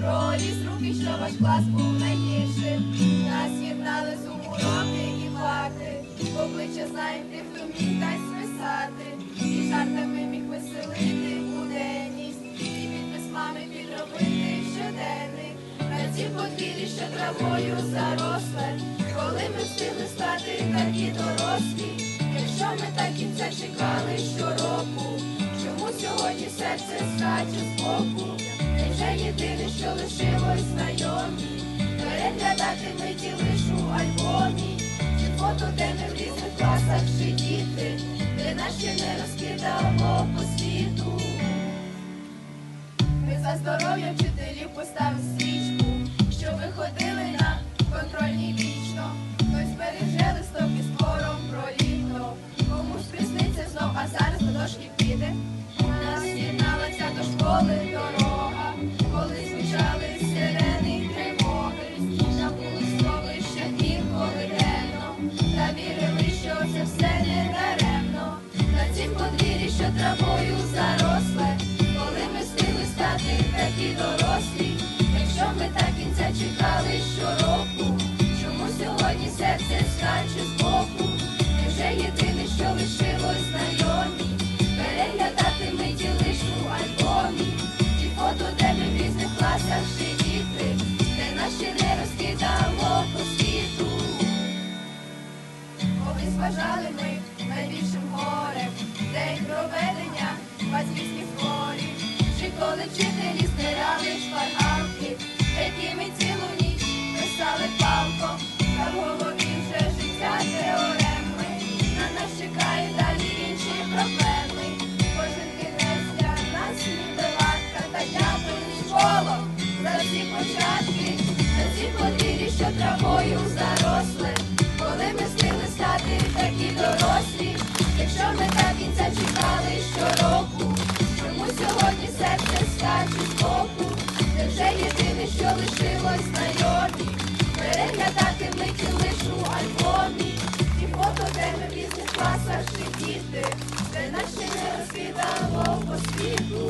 проліз руки, що ваш клас був найгіршим. Нас єднали з уроки і парти. Обличчя знаєм тих, хто міг дай свисати. І жартами міг веселити буденність. І підпис мами підробити щоденник. На ці подвір'ї, що травою заросле. Коли ми встигли стати такі дорослі. Якщо ми так кінця чекали щороку, серце скаче з боку? Невже єдине, що лишилось знайомі, переглядати миті лиш у альбомі, чи фото, де ми в різних класах чи діти, де нас ще не розкидало по світу. Ми за здоров'я вчителів поставили стрічку, що виходили на контрольні вічно. Хтось береже листок із твором про літо. Комусь присниться знов, а зараз до дошки піде. Подвір'ї, що травою заросле, коли ми встигли стати такі дорослі, якщо ми так кінця чекали щороку, чому сьогодні серце скаче з боку? Невже єдине, що лишилось знайомі, переглядати миті лиш у альбомі, ті фото, де ми в різних класах сидіти, де ще не розкидало по світу. Колись вважали ми найбільшим горем. День проведення нестачі споку, це вже єдине, що лишилось знайомі. Переглядати миті лишу альбомі, і фото, де ми в різних класах ще діти, де наші не розвідало по світу.